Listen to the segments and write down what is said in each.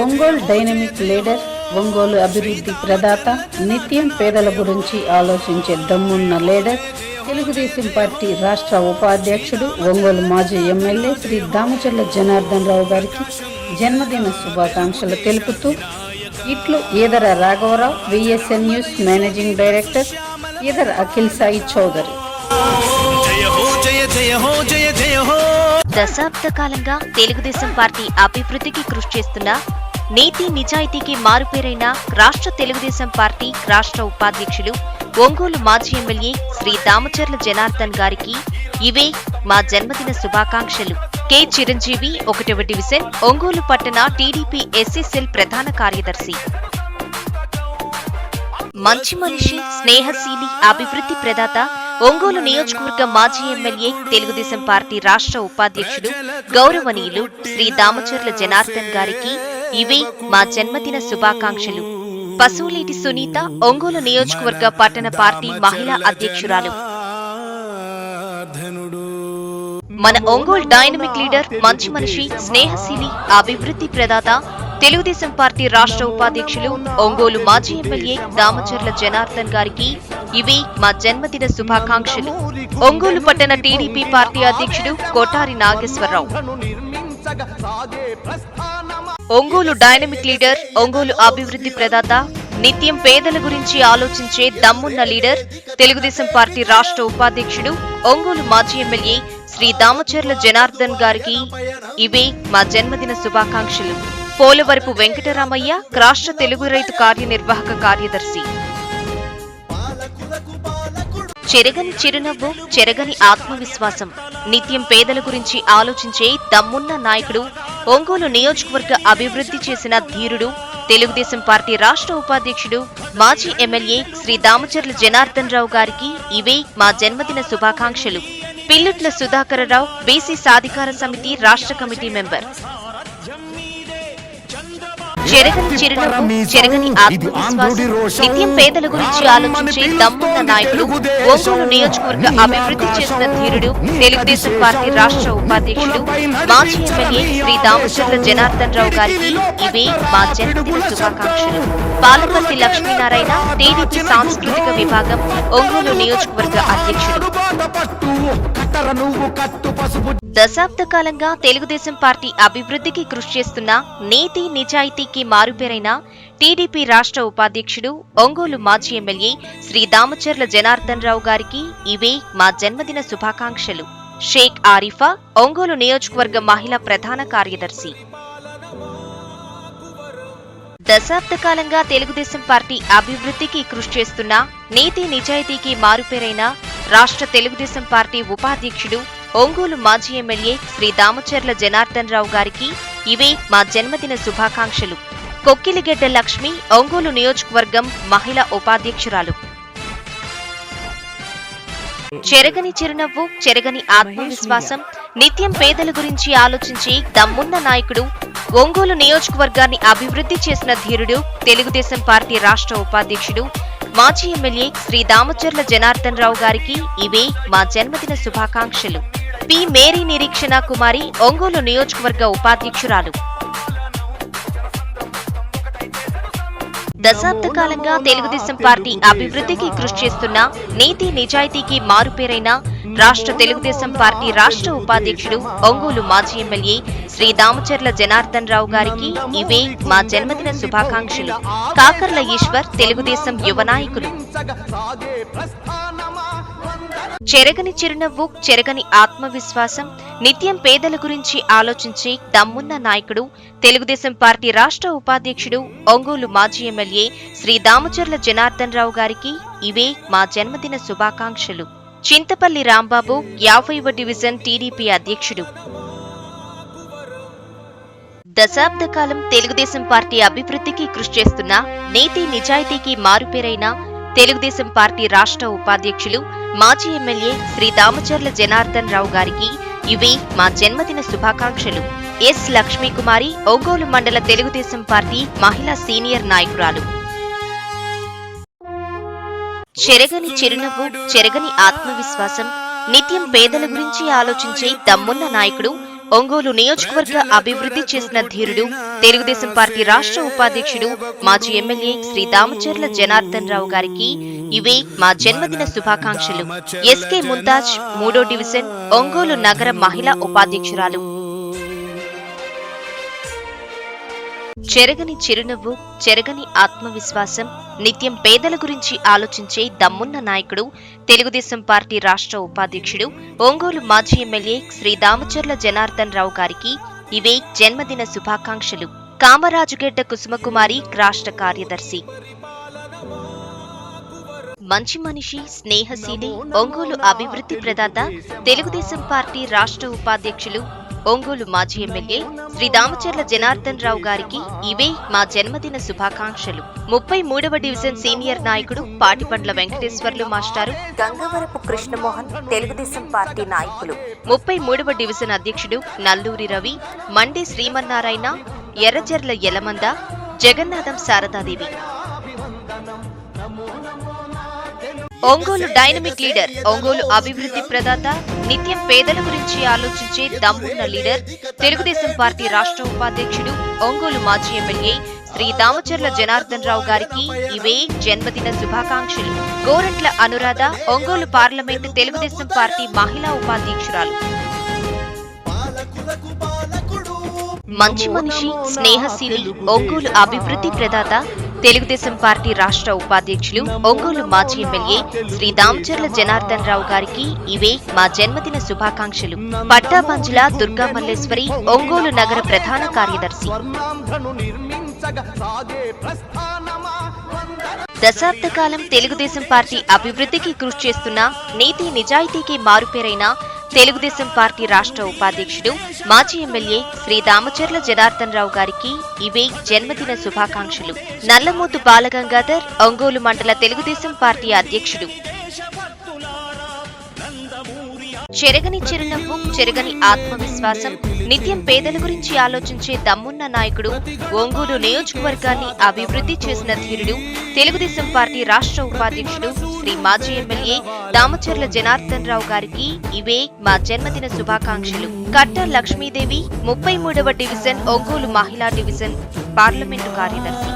Ongole dynamic leader Ongole అభివృద్ధి ప్రదాత నిత్యం పేదల గురించి ఆలోచించే దమ్మున్న లీడర్ తెలుగుదేశం పార్టీ రాష్ట్ర ఉపాధ్యక్షుడు ఒంగోలు మాజీ ఎమ్మెల్యే శ్రీ దామచర్ల జనార్దన్ రావు గారికి జన్మదిన శుభాకాంక్షలు తెలుపుతూ ఇట్లు ఈదర రాఘవరావు VSN news managing director Edara Akhil Sai Chowdary. దశాబ్ద కాలంగా తెలుగుదేశం పార్టీ అభివృద్ధికి కృషి చేస్తున్న నీతి నిజాయితీకి మారుపేరైన రాష్ట్ర తెలుగుదేశం పార్టీ రాష్ట్ర ఉపాధ్యక్షులు ఒంగోలు మాజీ ఎమ్మెల్యే శ్రీ దామచర్ల జనార్దన్ గారికి ఇవే మా జన్మదిన శుభాకాంక్షలు. కె చిరంజీవి ఒకటవ డివిజన్ ఒంగోలు పట్టణ టీడీపీ ఎస్సీసెల్ ప్రధాన కార్యదర్శి. మంచి మనిషి స్నేహశీలి అభివృద్ధి ప్రదాత ఒంగోలు నియోజకవర్గ మాజీ ఎమ్మెల్యే తెలుగుదేశం పార్టీ రాష్ట్ర ఉపాధ్యక్షుడు గౌరవనీయులు శ్రీ దామచర్ల జనార్దన్ గారికి ఇవే మా జన్మదిన శుభాకాంక్షలు. పశువులేటి సునీత ఒంగోలు నియోజకవర్గ పట్టణ పార్టీ మహిళా అధ్యక్షురాలు. మన ఒంగోలు డైనమిక్ లీడర్ మంచి మనిషి స్నేహశీలి అభివృద్ధి ప్రదాత తెలుగుదేశం పార్టీ రాష్ట్ర ఉపాధ్యక్షులు ఒంగోలు మాజీ ఎమ్మెల్యే దామచర్ల జనార్దన్ గారికి ఇవి మా జన్మదిన శుభాకాంక్షలు. ఒంగోలు పట్టణ టీడీపీ పార్టీ అధ్యక్షుడు కోటారి నాగేశ్వరరావు. ఒంగోలు డైనమిక్ లీడర్ ఒంగోలు అభివృద్ధి ప్రదాత నిత్యం పేదల గురించి ఆలోచించే దమ్మున్న లీడర్ తెలుగుదేశం పార్టీ రాష్ట్ర ఉపాధ్యక్షుడు ఒంగోలు మాజీ ఎమ్మెల్యే శ్రీ దామచర్ల జనార్దన్ గారికి ఇవే మా జన్మదిన శుభాకాంక్షలు. పోలవరపు వెంకటరామయ్య రాష్ట్ర తెలుగు రైతు కార్యనిర్వాహక కార్యదర్శి. చెరగని చిరునవ్వు చెరగని ఆత్మవిశ్వాసం. నిత్యం పేదల గురించి ఆలోచించే దమ్మున్న నాయకుడు ఒంగోలు నియోజకవర్గ అభివృద్ధి చేసిన ధీరుడు తెలుగుదేశం పార్టీ రాష్ట్ర ఉపాధ్యక్షుడు మాజీ ఎమ్మెల్యే శ్రీ దామచర్ల జనార్దన్ రావు గారికి ఇవే మా జన్మదిన శుభాకాంక్షలు. పిల్లుట్ల సుధాకరరావు బీసీ సాధికార సమితి రాష్ట్ర కమిటీ మెంబర్. చెరగని చిరునవ్వు చెరగని ఆత్మవిశ్వాసం. నిత్యం పేదల గురించి ఆలోచించే దమ్మున్న నాయకుడు ఒంగోలు నియోజకవర్గ అభివృద్ధి చేసిన ధీరుడు తెలుగుదేశం పార్టీ రాష్ట్ర ఉపాధ్యక్షుడు మాజీ ఎమ్మెల్యే శ్రీ దామచంద్ర జనార్దన్ రావు గారికి ఇవే మా జన్మదిన శుభాకాంక్షలు. పాలపర్తి లక్ష్మీనారాయణ టీడీపీ సాంస్కృతిక విభాగం ఒంగోలు నియోజకవర్గ అధ్యక్షుడు. దశాబ్ద కాలంగా తెలుగుదేశం పార్టీ అభివృద్ధికి కృషి చేస్తున్న నీతి నిజాయితీకి మారుపేరైన టీడీపీ రాష్ట్ర ఉపాధ్యక్షుడు ఒంగోలు మాజీ ఎమ్మెల్యే శ్రీ దామచర్ల జనార్దన్ రావు గారికి ఇవే మా జన్మదిన శుభాకాంక్షలు. షేక్ ఆరిఫా ఒంగోలు నియోజకవర్గ మహిళా ప్రధాన కార్యదర్శి. దశాబ్ద కాలంగా తెలుగుదేశం పార్టీ అభివృద్ధికి కృషి చేస్తున్న నీతి నిజాయితీకి మారుపేరైన రాష్ట్ర తెలుగుదేశం పార్టీ ఉపాధ్యక్షుడు ఒంగోలు మాజీ ఎమ్మెల్యే శ్రీ దామచర్ల జనార్దన్ రావు గారికి ఇవే మా జన్మదిన శుభాకాంక్షలు. కొక్కిలిగెడ్డ లక్ష్మి ఒంగోలు నియోజకవర్గం మహిళా ఉపాధ్యక్షురాలు. చెరగని చిరునవ్వు చెరగని ఆత్మవిశ్వాసం నిత్యం పేదల గురించి ఆలోచించి దమ్మున్న నాయకుడు ఒంగోలు నియోజకవర్గాన్ని అభివృద్ధి చేసిన ధీరుడు తెలుగుదేశం పార్టీ రాష్ట్ర ఉపాధ్యక్షుడు మాజీ ఎమ్మెల్యే శ్రీ దామచర్ల జనార్దన్ రావు గారికి ఇవే మా జన్మదిన శుభాకాంక్షలు. పి మేరీ నిరీక్షణ కుమారి ఒంగోలు నియోజకవర్గ ఉపాధ్యక్షురాలు. దశాబ్ద కాలంగా తెలుగుదేశం పార్టీ అభివృద్ధికి కృషి చేస్తున్న నీతి నిజాయితీకి మారుపేరైన రాష్ట్ర తెలుగుదేశం పార్టీ రాష్ట్ర ఉపాధ్యక్షుడు ఒంగోలు మాజీ ఎమ్మెల్యే శ్రీ దామచర్ల జనార్దన్ రావు గారికి ఇవే మా జన్మదిన శుభాకాంక్షలు. కాకర్ల ఈశ్వర్ తెలుగుదేశం యువ నాయకులు. చెరగని చిరునవ్వు చెరగని ఆత్మవిశ్వాసం నిత్యం పేదల గురించి ఆలోచించి దమ్మున్న నాయకుడు తెలుగుదేశం పార్టీ రాష్ట్ర ఉపాధ్యక్షుడు ఒంగోలు మాజీ ఎమ్మెల్యే శ్రీ దామచర్ల జనార్దన్ రావు గారికి ఇవే మా జన్మదిన శుభాకాంక్షలు. చింతపల్లి రాంబాబు యాభైవ డివిజన్ టీడీపీ అధ్యక్షుడు. దశాబ్ద కాలం తెలుగుదేశం పార్టీ అభివృద్ధికి కృషి చేస్తున్న నీతి నిజాయితీకి మారుపేరైన తెలుగుదేశం పార్టీ రాష్ట్ర ఉపాధ్యక్షులు మాజీ ఎమ్మెల్యే శ్రీ దామచర్ల జనార్దన్ రావు గారికి ఇవి మా జన్మదిన శుభాకాంక్షలు. ఎస్ లక్ష్మీకుమారి ఒంగోలు మండల తెలుగుదేశం పార్టీ మహిళా సీనియర్ నాయకురాలు. చెరగని చిరునవ్వు చెరగని ఆత్మవిశ్వాసం నిత్యం పేదల గురించి ఆలోచించే దమ్మున్న నాయకుడు ఒంగోలు నియోజకవర్గ అభివృద్ధి చేసిన ధీరుడు తెలుగుదేశం పార్టీ రాష్ట్ర ఉపాధ్యక్షుడు మాజీ ఎమ్మెల్యే శ్రీ దామచర్ల జనార్దన్ రావు గారికి ఇవే మా జన్మదిన శుభాకాంక్షలు. ఎస్కే ముంతాజ్ మూడో డివిజన్ ఒంగోలు నగర మహిళా ఉపాధ్యక్షురాలు. చెరగని చిరునవ్వు చెరగని ఆత్మవిశ్వాసం నిత్యం పేదల గురించి ఆలోచించే దమ్మున్న నాయకుడు తెలుగుదేశం పార్టీ రాష్ట్ర ఉపాధ్యక్షుడు ఒంగోలు మాజీ ఎమ్మెల్యే శ్రీ దామచర్ల జనార్దన్ రావు గారికి ఇవే జన్మదిన శుభాకాంక్షలు. కామరాజుగెడ్డ కుసుమకుమారి రాష్ట్ర కార్యదర్శి. మంచి మనిషి స్నేహశీలి ఒంగోలు అభివృద్ధి ప్రదాత తెలుగుదేశం పార్టీ రాష్ట్ర ఉపాధ్యక్షులు ఒంగోలు మాజీ ఎమ్మెల్యే శ్రీ దామచర్ల జనార్దన్ రావు గారికి ఇవే మా జన్మదిన శుభాకాంక్షలు. ముప్పై మూడవ డివిజన్ సీనియర్ నాయకుడు పాటిపండ్ల వెంకటేశ్వర్లు మాస్టారు. గంగవరపు కృష్ణమోహన్ తెలుగుదేశం పార్టీ నాయకులు. ముప్పై మూడవ డివిజన్ అధ్యక్షుడు నల్లూరి రవి మండి శ్రీమన్నారాయణ ఎర్రజర్ల యలమంద జగన్నాథం శారదాదేవి. ఒంగోలు డైనమిక్ లీడర్ ఒంగోలు అభివృద్ధి ప్రదాత నిత్యం పేదల గురించి ఆలోచించే దమ్మున్న లీడర్ తెలుగుదేశం పార్టీ రాష్ట్ర ఉపాధ్యక్షుడు ఒంగోలు మాజీ ఎమ్మెల్యే శ్రీ దామచర్ల జనార్దన్ రావు గారికి ఇవే జన్మదిన శుభాకాంక్షలు. గోరంట్ల అనురాధ ఒంగోలు పార్లమెంటు తెలుగుదేశం పార్టీ మహిళా ఉపాధ్యక్షురాలు. మంచి మనిషి స్నేహశీలి ఒంగోలు అభివృద్ధి ప్రదాత తెలుగుదేశం పార్టీ రాష్ట్ర ఉపాధ్యక్షులు ఒంగోలు మాజీ ఎమ్మెల్యే శ్రీ దామచర్ల జనార్దన్ రావు గారికి ఇవే మా జన్మదిన శుభాకాంక్షలు. పట్టాపంచుల దుర్గా మల్లేశ్వరి ఒంగోలు నగర ప్రధాన కార్యదర్శి. దశాబ్ద కాలం తెలుగుదేశం పార్టీ అభివృద్ధికి కృషి చేస్తున్న నీతి నిజాయితీకి మారుపేరైన తెలుగుదేశం పార్టీ రాష్ట్ర ఉపాధ్యక్షుడు మాజీ ఎమ్మెల్యే శ్రీ దామచర్ల జనార్దన్ రావు గారికి ఇవే జన్మదిన శుభాకాంక్షలు. నల్లమూతు బాలగంగాధర్ ఒంగోలు మండల తెలుగుదేశం పార్టీ అధ్యక్షుడు. చెరగని చిరునవ్వు చెరగని ఆత్మవిశ్వాసం నిత్యం పేదల గురించి ఆలోచించే దమ్మున్న నాయకుడు ఒంగోలు నియోజకవర్గాన్ని అభివృద్ధి చేసిన ధీరుడు తెలుగుదేశం పార్టీ రాష్ట్ర ఉపాధ్యక్షుడు శ్రీ మాజీ ఎమ్మెల్యే దామచర్ల జనార్దన్ రావు గారికి ఇవే మా జన్మదిన శుభాకాంక్షలు. కట్ట లక్ష్మీదేవి ముప్పై మూడవ డివిజన్ ఒంగోలు మహిళా డివిజన్ పార్లమెంటు కార్యదర్శి.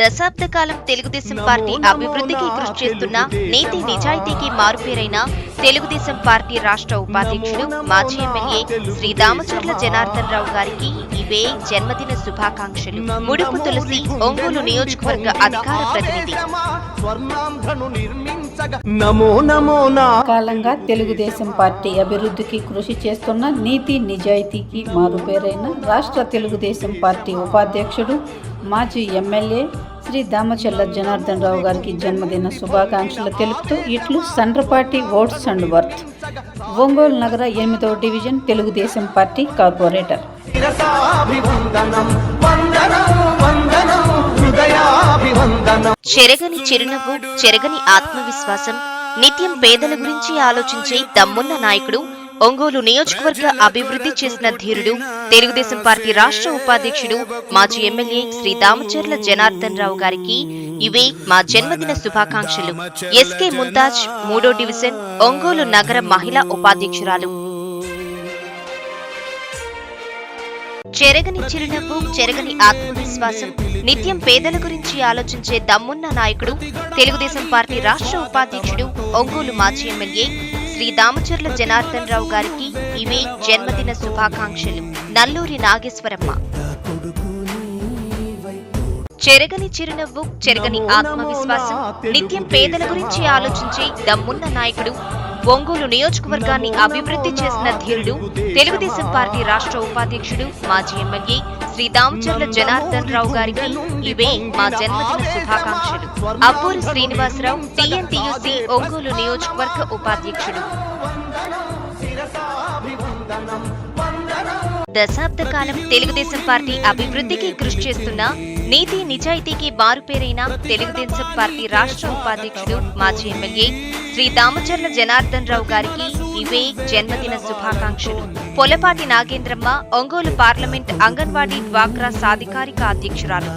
దశాబ్ద కాలం తెలుగుదేశం పార్టీ అభివృద్ధికి కృషి చేస్తున్న నీతి నిజాయితీకి మారుపేరైన తెలుగుదేశం పార్టీ రాష్ట్ర ఉపాధ్యక్షుడు మాజీ ఎమ్మెల్యే శ్రీ దామచర్ల జనార్దన్ రావు గారికి ఇవే జన్మదిన శుభాకాంక్షలు. ముడుపు తులసి ఒంగోలు నియోజకవర్గ అధికార ప్రతినిధి. కాలంగా తెలుగుదేశం పార్టీ అభివృద్ధికి కృషి చేస్తున్న నీతి నిజాయితీకి మారుపేరైన రాష్ట్ర తెలుగుదేశం పార్టీ ఉపాధ్యక్షుడు మాజీ ఎమ్మెల్యే శ్రీ దామచల్ల జనార్దన్ రావు గారికి జన్మదిన శుభాకాంక్షలు తెలుపుతూ ఇట్లు సండ్రపాటి ఓట్స్ అండ్ వర్త్. ఒంగోలు నగర ఎనిమిదవ డివిజన్ తెలుగుదేశం పార్టీ కార్పొరేటర్. చెరగని చిరునవ్వు చెరగని ఆత్మవిశ్వాసం నిత్యం పేదల గురించి ఆలోచించే దమ్మున్న నాయకుడు ఒంగోలు నియోజకవర్గ అభివృద్ధి చేసిన ధీరుడు తెలుగుదేశం పార్టీ రాష్ట్ర ఉపాధ్యక్షుడు మాజీ ఎమ్మెల్యే శ్రీ దామచర్ల జనార్దన్ రావు గారికి ఇవే మా జన్మదిన శుభాకాంక్షలు. ఎస్కే ముంతాజ్ మూడో డివిజన్ ఒంగోలు నగర మహిళా ఉపాధ్యక్షురాలు. చెరగని చిరునవ్వు చెరగని ఆత్మవిశ్వాసం నిత్యం పేదల గురించి ఆలోచించే దమ్మున్న నాయకుడు తెలుగుదేశం పార్టీ రాష్ట్ర ఉపాధ్యక్షుడు ఒంగోలు మాజీ ఎమ్మెల్యే శ్రీ దామచర్ల జనార్దన్ రావు గారికి ఇవే జన్మదిన శుభాకాంక్షలు. నల్లూరి నాగేశ్వరమ్మ. చెరగని చిరునవ్వు చెరగని ఆత్మవిశ్వాసం నిత్యం పేదల గురించి ఆలోచించే దమ్మున్న నాయకుడు ఒంగోలు నియోజకవర్గాన్ని అభివృద్ధి చేసిన ధీరుడు తెలుగుదేశం పార్టీ రాష్ట్ర ఉపాధ్యక్షుడు మాజీ ఎమ్మెల్యే శ్రీ దామచర్ల జనార్దన్ రావు గారికి ఇవే మా జన్మదిన శుభాకాంక్షలు. అబ్బూరి శ్రీనివాసరావు టీఎన్టీయూసీ ఒంగోలు నియోజకవర్గ ఉపాధ్యక్షుడు. దశాబ్ద కాలం తెలుగుదేశం పార్టీ అభివృద్ధికి కృషి చేస్తున్న నీతి నిజాయితీకి మారుపేరైన తెలుగుదేశం పార్టీ రాష్ట్ర ఉపాధ్యక్షుడు మాజీ ఎమ్మెల్యే శ్రీ దామచర్ల జనార్దన్ రావు గారికి ఇవే జన్మదిన శుభాకాంక్షలు. పొలపాటి నాగేంద్రమ్మ ఒంగోలు పార్లమెంట్ అంగన్వాడీ డ్వాక్రా సాధికారిక అధ్యక్షురాలు.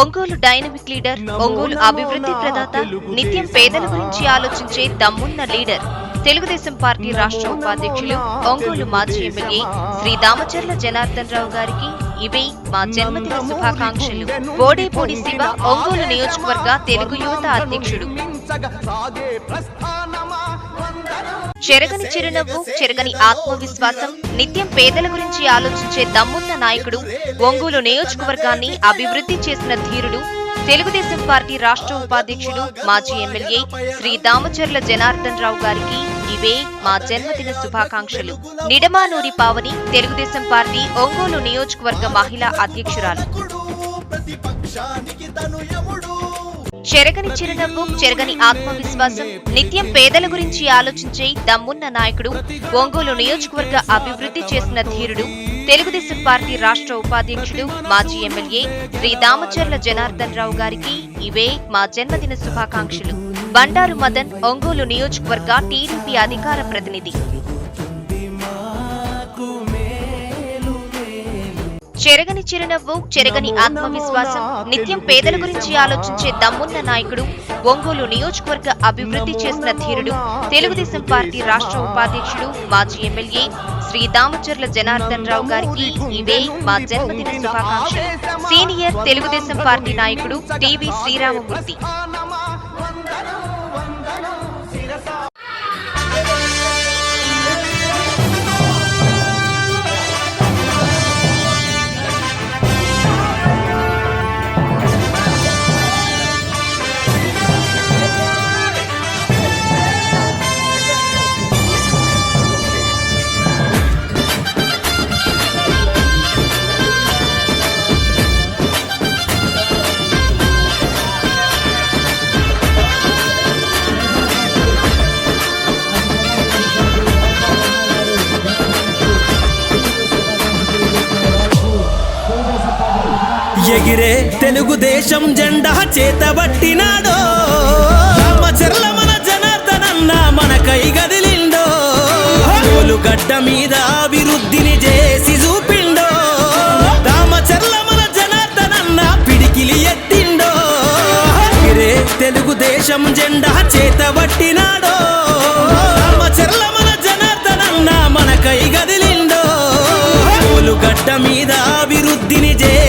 ఒంగోలు డైనమిక్ లీడర్ ఒంగోలు అభివృద్ధి ప్రదాత నిత్యం పేదల గురించి ఆలోచించే దమ్మున్న లీడర్. తెలుగుదేశం పార్టీ రాష్ట్ర ఉపాధ్యక్షులు ఒంగోలు మాజీ ఎమ్మెల్యే శ్రీ దామచర్ల జనార్దన్ రావు గారికి ఇవే మా జన్మదిన శుభాకాంక్షలు. బోడేపూడి శివ ఒంగోలు నియోజకవర్గ తెలుగు యువత అధ్యక్షుడు. చెరగని చిరునవ్వు చెరగని ఆత్మవిశ్వాసం నిత్యం పేదల గురించి ఆలోచించే దమ్మున్న నాయకుడు ఒంగోలు నియోజకవర్గాన్ని అభివృద్ధి చేసిన ధీరుడు తెలుగుదేశం పార్టీ రాష్ట్ర ఉపాధ్యక్షుడు మాజీ ఎమ్మెల్యే శ్రీ దామచర్ల జనార్దన్ రావు గారికి ఇవే మా జన్మదిన శుభాకాంక్షలు. నిడమానూరి పావని తెలుగుదేశం పార్టీ ఒంగోలు నియోజకవర్గ మహిళా అధ్యక్షురాలు. చెరగని చిరునవ్వు చెరగని ఆత్మవిశ్వాసం నిత్యం పేదల గురించి ఆలోచించే దమ్మున్న నాయకుడు ఒంగోలు నియోజకవర్గ అభివృద్ధి చేసిన ధీరుడు తెలుగుదేశం పార్టీ రాష్ట్ర ఉపాధ్యక్షుడు మాజీ ఎమ్మెల్యే శ్రీ దామచర్ల జనార్దన్ రావు గారికి ఇవే మా జన్మదిన శుభాకాంక్షలు. బండారు మదన్ ఒంగోలు నియోజకవర్గ టీడీపీ అధికార ప్రతినిధి. చెరగని చిరునవ్వు చెరగని ఆత్మవిశ్వాసం నిత్యం పేదల గురించి ఆలోచించే దమ్మున్న నాయకుడు ఒంగోలు నియోజకవర్గ అభివృద్ధి చేసిన ధీరుడు తెలుగుదేశం పార్టీ రాష్ట్ర ఉపాధ్యక్షుడు మాజీ ఎమ్మెల్యే శ్రీ దామచర్ల జనార్దన్ రావు గారికి ఇవే మా జన్మదిన శుభాకాంక్షలు. సీనియర్ తెలుగుదేశం పార్టీ నాయకుడు టివి శ్రీరామమూర్తి. ఎగిరే తెలుగుదేశం జెండా చేతబట్టినాడో. రామచర్ల మన జనార్దనన్న మన కై గదిలిండో. గడ్డ మీద అభివృద్ధిని చేసి చూపిండో. రామచర్ల మన జనార్దనన్న పిడికిలి ఎత్తిండో. ఎగిరే తెలుగుదేశం జెండా చేతబట్టినాడో. రామచర్ల మన జనార్దనన్న మన కై గదిలిండో. గడ్డ మీద అభివృద్ధిని చేసి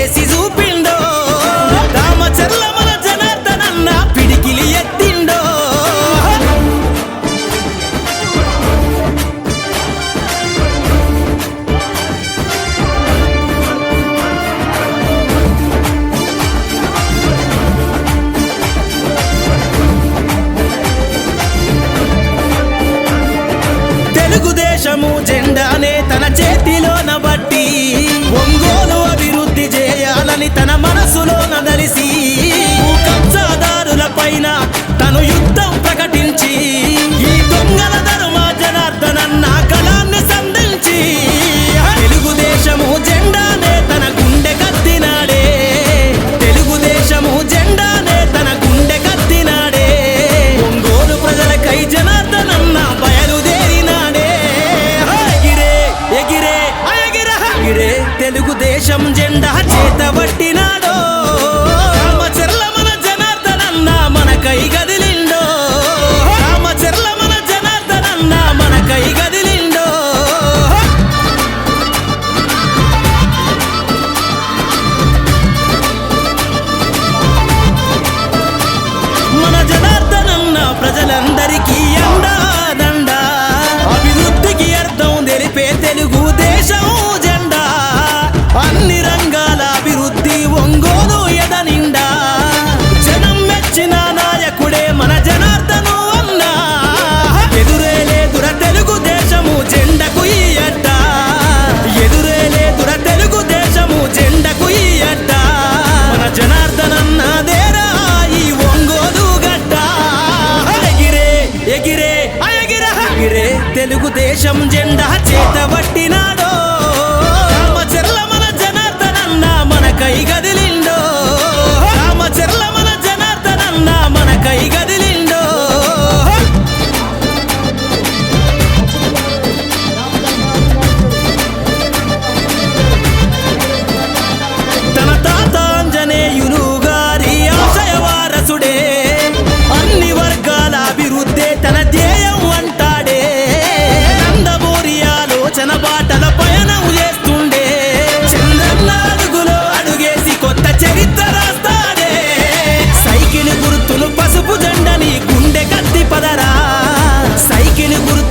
తెలుగుదేశం జెండా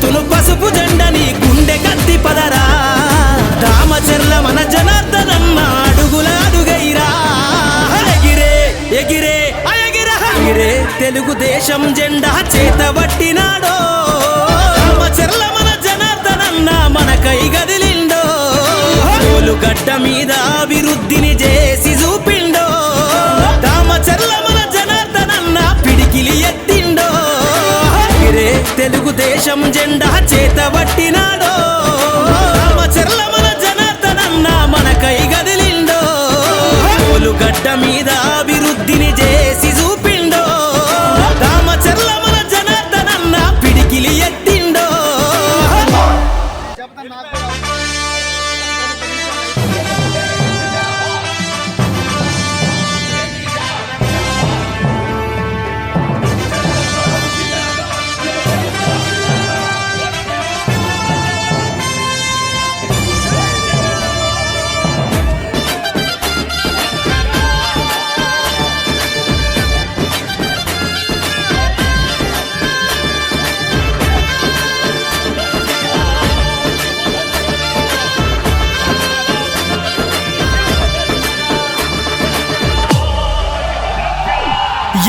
ఎత్తును పసుపు జెండని గుండె కత్తి పదరా. రామచర్ల మన జనార్దనన్న అడుగుల అడుగైరా. ఎగిరే ఎగిరే ఎగిరే తెలుగుదేశం జెండా చేతబట్టినాడో రామచర్ల మన జనార్దనన్న మన మనకై గదిలిండో. గడ్డ మీద అభివృద్ధిని చే దేశం జెండా చేతబట్టినాడో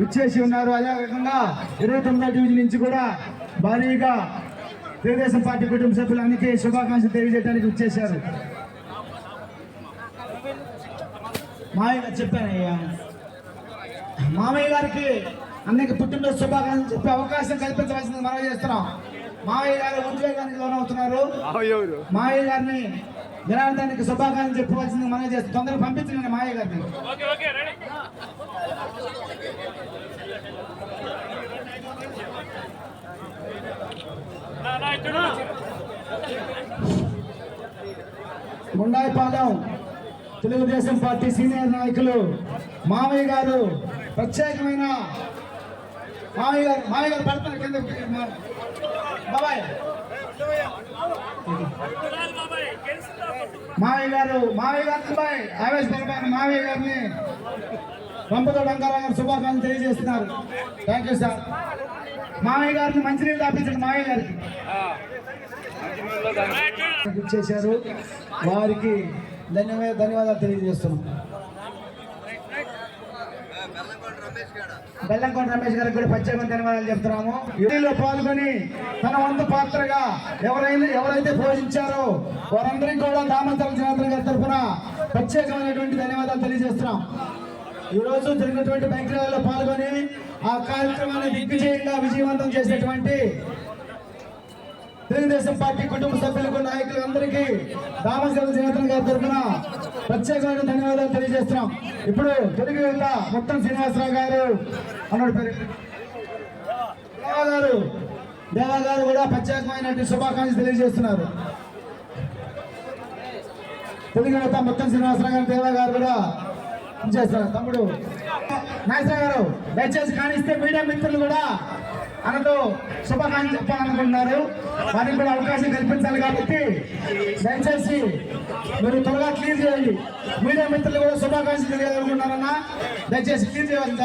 విచ్చేసి ఉన్నారు. అదేవిధంగా ఇరవై తొమ్మిదో డివిజన్ నుంచి కూడా భారీగా తెలుగుదేశం పార్టీ కుటుంబ సభ్యులకి శుభాకాంక్షలు తెలియజేయడానికి విచ్చేశారు. మామయ్య చెప్పానయ్యా మామయ్య గారికి అన్నకి పుట్టినరోజు శుభాకాంక్షలు చెప్పే అవకాశం కల్పించవలసింది మనం చేస్తున్నాం. మావయ్య గారు ఉద్వేగానికి లోనవుతున్నారు. మావయ్య గారిని జనార్దానికి శుభాకాంక్షలు చెప్పవలసింది మనం చేస్తాం తొందరగా పంపించండి మావయ్య గారిని. ముండాయిపాలెం తెలుగుదేశం పార్టీ సీనియర్ నాయకులు మామయ్య గారు ప్రత్యేకమైన మామయ్య గారు మామయ్య గారు పెడతారు కింద బాబాయ్. మామయ్య గారు మామయ్య గారు బాబాయ్. ఆవేశపడిపోయిన మామయ్య గారిని. రంపతో డంకారావు గారు శుభాకాంక్షలు తెలియజేస్తున్నారు. Thank you sir. మామయ్య గారిని మంచినీళ్ళు తాపించండి మామయ్య గారికి. చేశారు. వారికి ధన్యవాద ధన్యవాదాలు తెలియజేస్తున్నాం. బెల్లంకొండ రమేష్ గారికి కూడా ప్రత్యేకమైన ధన్యవాదాలు చెప్తున్నాము. యుద్ధిలో పాల్గొని తన వంతు పాత్రగా ఎవరైనా ఎవరైతే పోషించారో వారందరికీ కూడా దామోదర జనార్దన్ గారి తరఫున ప్రత్యేకమైనటువంటి ధన్యవాదాలు తెలియజేస్తున్నాం. ఈ రోజు జరిగినటువంటి బైక్ ర్యాలీలో పాల్గొని ఆ కార్యక్రమాన్ని దిగ్విజయంగా విజయవంతం చేసినటువంటి తెలుగుదేశం పార్టీ కుటుంబ సభ్యులకు నాయకులు అందరికీ దామోదర జనార్దన్ గారి తరఫున ప్రత్యేకమైన ధన్యవాదాలు తెలియజేస్తున్నాం. ఇప్పుడు తెలుగు యువత మొత్తం శ్రీనివాసరావు గారు అన్నాడు పేరు. దేవా గారు దేవా గారు కూడా ప్రత్యేకమైన శుభాకాంక్షలు తెలియజేస్తున్నారు. తెలుగు యువత మొత్తం శ్రీనివాసరావు గారు దేవా గారు కూడా చేస్తున్నారు తమ్ముడు నాగేశ్వర గారు దయచేసి కానిస్తే మీడియా మిత్రులు కూడా అనతో శుభాకాంక్షలు చెప్పాలనుకుంటున్నారు. వారికి కూడా అవకాశం కల్పించాలి కాబట్టి దయచేసి మీరు త్వరగా క్లియర్ చేయండి. మీడియా మిత్రులు కూడా శుభాకాంక్షలు తెలియాలనుకుంటున్నారన్నా దయచేసి క్లియర్ చేయాలంట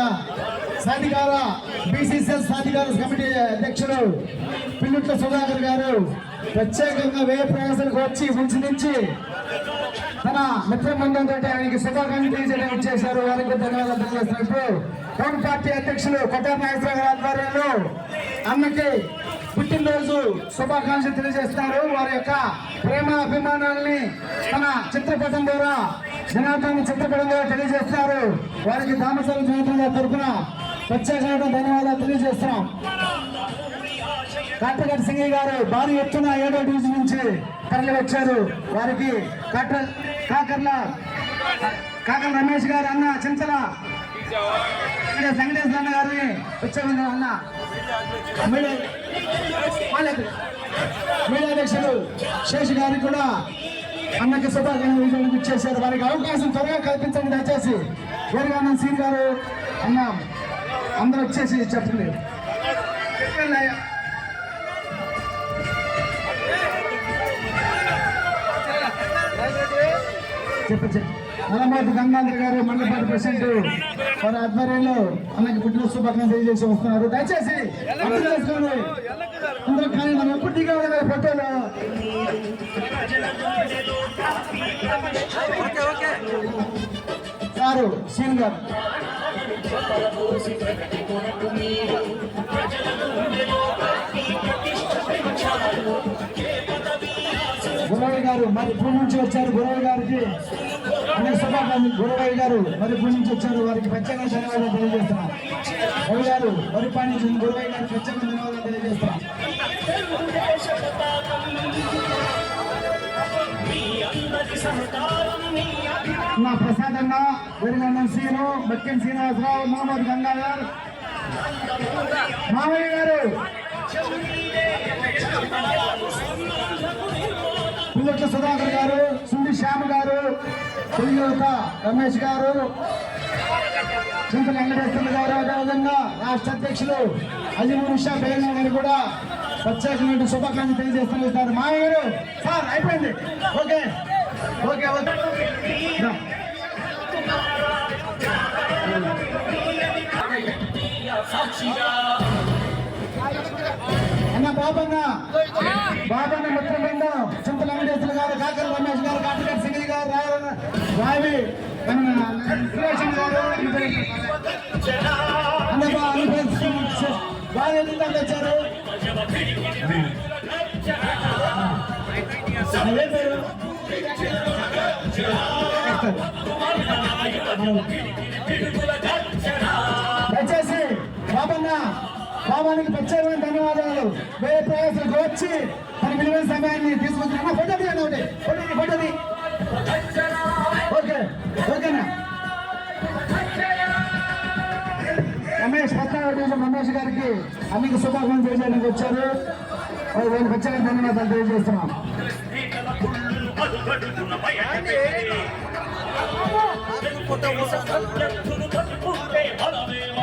సాధికార బీసీసీఎల్ సాధికార కమిటీ అధ్యక్షుడు పిల్లుట్ల సుధాకర్ గారు ప్రత్యేకంగా వేయ ప్రయాసాలకు వచ్చి ముంచి నుంచి తన మిత్ర బృందంతో ఆయనకి శుభాకాంక్షలు తెలియజేయడం చేశారు. వారికి ధన్యవాదాలు తెలియజేస్తున్నట్టు ఇప్పుడు టౌన్ పార్టీ అధ్యక్షులు కొట్టార నాగేశ్వర గారి ఆధ్వర్యంలో అన్నకి పుట్టినరోజు శుభాకాంక్షలు తెలియజేస్తున్నారు. వారి యొక్క ప్రేమ అభిమానాల్ని తన చిత్రపటం ద్వారా జనార్దన్ చిత్రపటం ద్వారా తెలియజేస్తున్నారు. వారికి దామసరం జనార్దన్ గారి తరఫున ప్రత్యేకమైన ధన్యవాదాలు తెలియజేస్తున్నాం. కాటగడ్ సింగయ్య గారు భారీ ఎత్తున ఏడో డివిజన్ నుంచి తరలి వచ్చారు వారికి కాట కాకర్ల కాకర రమేష్ గారు అన్న చింతల వెంకటేశ్వర అన్న గారిని వచ్చారు అన్న. మీడియా వాళ్ళకి అధ్యక్షులు శేష్ గారికి కూడా అన్నకి శుభాకాంక్షలు ఇచ్చేశారు వారికి అవకాశం త్వరగా కల్పించండి. దయచేసి వేరుగా సీన్ గారు అన్న అందరూ వచ్చేసి చెప్పండి. చెప్పండి నల్లమూర్తి గంగాధర్ గారు మండలపాటి ప్రెసిడెంట్. వారి ఆధ్వర్యంలో అన్నకి పుట్టిన శుభాకాంక్షలు తెలియజేసి వస్తున్నారు. దయచేసి అందరూ కానీ మనం ఎప్పుడు దిగాలి కదా ఫోటోలు. సారు సీన్ గారు. ప్రజలను గురవయ్య గారు మరి ఇప్పుడు నుంచి వచ్చారు గురవయ్య గారికి. అనేక శుభాకాంక్షలు. గురవయ్య గారు మరి ఇప్పుడు నుంచి వచ్చారు. వారికి ప్రత్యేక ధన్యవాదాలు తెలియజేస్తున్నాం. రవి గారు వరిపాటి నుంచి గురవయ్య గారికి ప్రత్యేక ధన్యవాదాలు తెలియజేస్తున్నాం. నా ప్రసాద్ అన్న వెరుగన్న సీను బక్కిన్ శ్రీనివాసరావు మహమ్మద్ గంగాధర్. మామయ్య గారు. పిల్లట్ల సుధాకర్ గారు సుండి శ్యామ్ గారు పులియుత రమేష్ గారు చింతల వెంకటేశ్వర గారు అదేవిధంగా రాష్ట్ర అధ్యక్షులు అజీముర్ షా బేగం గారు కూడా ప్రత్యేకమైన శుభాకాంక్షలు తెలియజేస్తున్నారు. మా గారు సార్ అయిపోయింది. Okay okay okay. సాక్షిగా బాబన్న. బాబన్న మిత్ర బృందం చింతల వెంకటేశ్వర గారు కాకర రమేష్ గారు కాటగర్ సింగ్ గారు రావి సురేషన్ గారు బాగా వచ్చారు అదే పేరు. దయచేసి బాబన్న బాబానికి ప్రత్యేకమైన ధన్యవాదాలు వేరే ప్రయాసాలకు వచ్చి తన విలువైన సమయాన్ని తీసుకొచ్చిన ఫోటో తీయండి ఒకటి ఫోటోది ఫోటోది ఓకే ఓకేనా రమేష్ పద్నాలుగు రమేష్ గారికి అన్నికి శుభాకాంక్షలు తెలియజేయడానికి వచ్చారు వాళ్ళకి ప్రత్యేక ధన్యవాదాలు తెలియజేస్తున్నాం రాజకీయ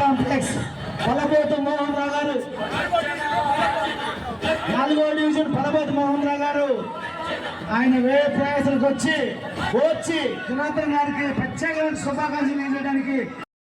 కాంప్లెక్స్. పలబోతు మోహన్ రావు గారు. నాలుగో డివిజన్ పలబోతు మోహన్ రావు గారు. ఆయన వేరే ప్రయాసాలకు వచ్చి వచ్చి జనార్దన్ గారికి ప్రత్యేకమైన శుభాకాంక్షలు తెలియజేయడానికి